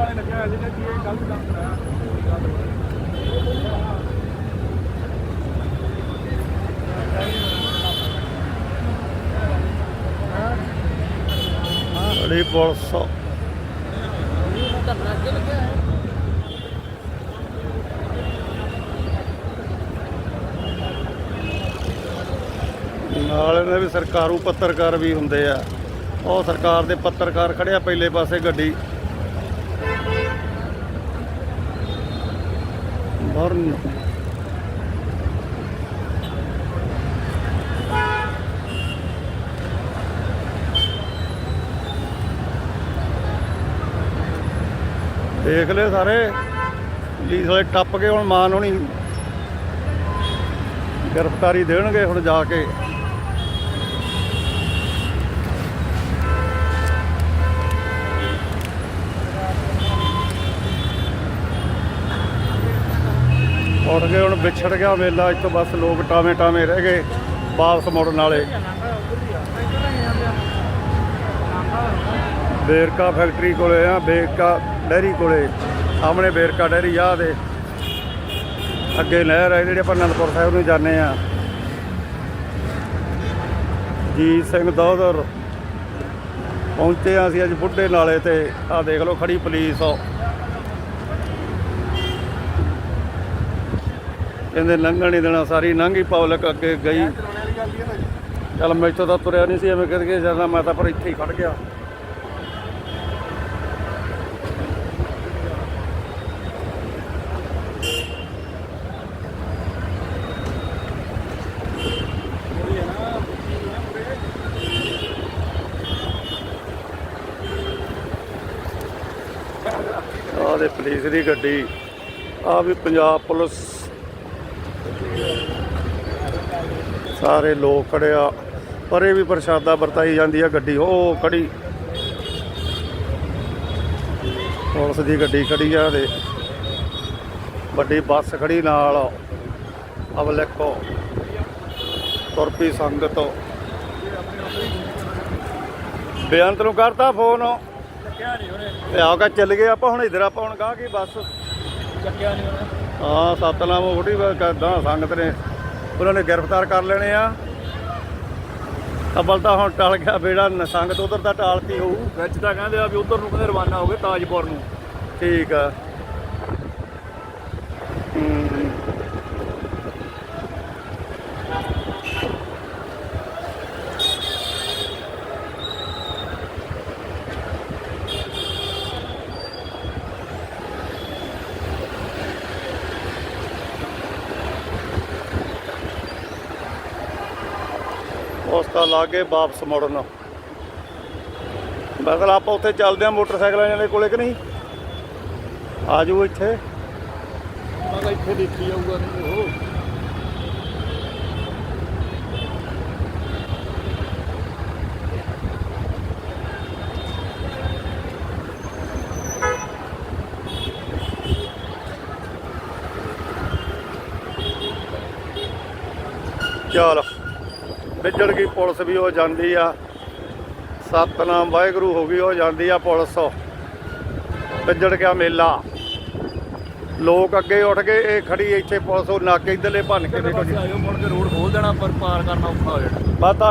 ਵਾਲੇ ਲੱਗਿਆ ਨਾਲ ਇਹਨਾਂ ਵੀ ਸਰਕਾਰੂ ਪੱਤਰਕਾਰ ਵੀ ਹੁੰਦੇ ਆ। ਉਹ ਸਰਕਾਰ ਦੇ ਪੱਤਰਕਾਰ ਖੜਿਆ ਪਹਿਲੇ ਪਾਸੇ ਗੱਡੀ। ਬਰਨ ਦੇਖ ਲੈ ਸਾਰੇ। ਪੁਲਿਸ ਵਾਲੇ ਟੱਪ ਕੇ ਹੁਣ ਮਾਨ ਹੋਣੀ। ਗ੍ਰਿਫਤਾਰੀ ਦੇਣਗੇ ਹੁਣ ਜਾ ਕੇ। ਉੱਠ ਗਏ ਹੁਣ ਵਿਛੜ ਗਿਆ ਮੇਲਾ ਇਸ ਤੋਂ ਬਸ ਲੋਕ ਟਾਵੇਂ ਟਾਵੇਂ ਰਹਿ ਗਏ, ਵਾਪਸ ਮੁੜਨ ਵਾਲੇ ਬੇਰਕਾ ਫੈਕਟਰੀ ਕੋਲੇ ਆ, ਬੇਰਕਾ ਡੈਰੀ ਕੋਲੇ। ਸਾਹਮਣੇ ਬੇਰਕਾ ਡੈਰੀ ਆ ਦੇ। ਅੱਗੇ ਨਹਿਰ ਹੈ ਜਿਹੜੇ ਆਪਾਂ ਅਨੰਦਪੁਰ ਸਾਹਿਬ ਨੂੰ ਜਾਂਦੇ ਆ। ਜੀ ਸਿੰਘ ਦੋਦਰ ਪਹੁੰਚੇ ਆ ਅਸੀਂ ਅੱਜ ਬੁੱਢੇ ਨਾਲੇ ਤੇ। ਆ ਦੇਖ ਲਓ ਖੜੀ ਪੁਲਿਸ ਕਹਿੰਦੇ ਲੰਘਣ ਨਹੀਂ ਦੇਣਾ, ਸਾਰੀ ਲੰਘੀ ਪਬਲਿਕ ਅੱਗੇ ਗਈ। ਚੱਲ ਮੈਂ ਇੱਥੋਂ ਤਾਂ ਤੁਰਿਆ ਨਹੀਂ ਸੀ, ਐਵੇਂ ਕਰਕੇ ਜਾਂਦਾ, ਮੈਂ ਤਾਂ ਪਰ ਇੱਥੇ ਹੀ ਖੜ ਗਿਆ। ਆਹ ਦੇ ਪੁਲਿਸ ਦੀ ਗੱਡੀ ਆ ਵੀ ਪੰਜਾਬ ਪੁਲਿਸ ਸਾਰੇ ਲੋਕ ਖੜਿਆ ਪਰੇ ਵੀ ਪ੍ਰਸ਼ਾਦਾ ਵਰਤਾਈ ਜਾਂਦੀ ਆ ਗੱਡੀ ਉਹ ਖੜੀ। ਪੁਲਿਸ ਦੀ ਗੱਡੀ ਖੜੀ ਆ ਦੇ ਵੱਡੀ ਬੱਸ ਖੜੀ ਨਾਲ ਅਵਲਕੋ ਤੁਰਪੀ ਸੰਗਤ ਬੇਅੰਤ ਨੂੰ ਕਰਤਾ ਫੋਨ। ਚੱਕਿਆ ਨਹੀਂ ਉਹਨੇ। ਤੇ ਆ ਕੇ ਚੱਲ ਗਏ ਆਪਾਂ ਹੁਣ ਇਧਰ ਆਪਾਂ ਹੁਣ ਗਾਹ ਕੀ ਬੱਸ? ਚੱਕਿਆ ਨਹੀਂ ਉਹਨੇ। ਹਾਂ ਸਤਨਾਮ ਉਹਦੀ ਕਰਦਾ ਸੰਗਤ ਨੇ। ਉਹਨਾਂ ਨੇ ਗ੍ਰਿਫਤਾਰ ਕਰ ਲੈਣੇ ਆ। ਅਬਲ ਤਾਂ ਹੁਣ ਟਲ ਗਿਆ ਬੇੜਾ ਸੰਗਤ ਉਧਰ ਤਾਂ ਟਾਲਤੀ ਹੋਊ। ਵਿੱਚ ਤਾਂ ਕਹਿੰਦੇ ਆ ਵੀ ਉਧਰ ਨੂੰ ਕਹਿੰਦੇ ਰਵਾਨਾ ਹੋ ਗਏ ਤਾਜਪੁਰ ਨੂੰ। ਠੀਕ ਆ। ਉਸ ਤੋਂ ਲਾਗੇ ਵਾਪਸ ਮੁੜਨ। ਮਤਲਬ ਆਪਾਂ ਉੱਥੇ ਚੱਲਦੇ ਆ ਮੋਟਰਸਾਈਕਲਾਂ ਦੇ ਕੋਲੇ ਕਿ ਨਹੀਂ? ਆ ਜਾਓ ਇੱਥੇ। ਮੈਂ ਕਿਹਾ ਇੱਥੇ ਦੇਖੀ ਜਾਊਗਾ ਨਹੀਂ ਉਹ। ਚਲ। ਵਿਜੜ ਗਈ ਪੁਲਿਸ ਵੀ ਹੋ ਜਾਂਦੀ ਆ। ਸਤਨਾਮ ਵਾਹਿਗੁਰੂ ਹੋ ਗਈ ਹੋ ਜਾਂਦੀ ਆ ਪੁਲਿਸ। ਵਿਜੜ ਗਿਆ ਮੇਲਾ। ਲੋਕ ਅੱਗੇ ਉੱਠ ਗਏ ਇਹ ਖੜੀ ਇੱਥੇ ਪੁਲਿਸ ਉਹ ਨਾਕੇ ਇਧਰਲੇ ਭੰਨ ਕੇ ਦੇਖੋ ਜੀ ਆਇਓ ਮੁੜ ਕੇ ਰੋਡ ਖੋਲ ਦੇਣਾ ਪਰ ਪਾਰ ਕਰਨਾ ਔਖਾ ਹੋ ਜਾਣਾ। ਬਾਤਾ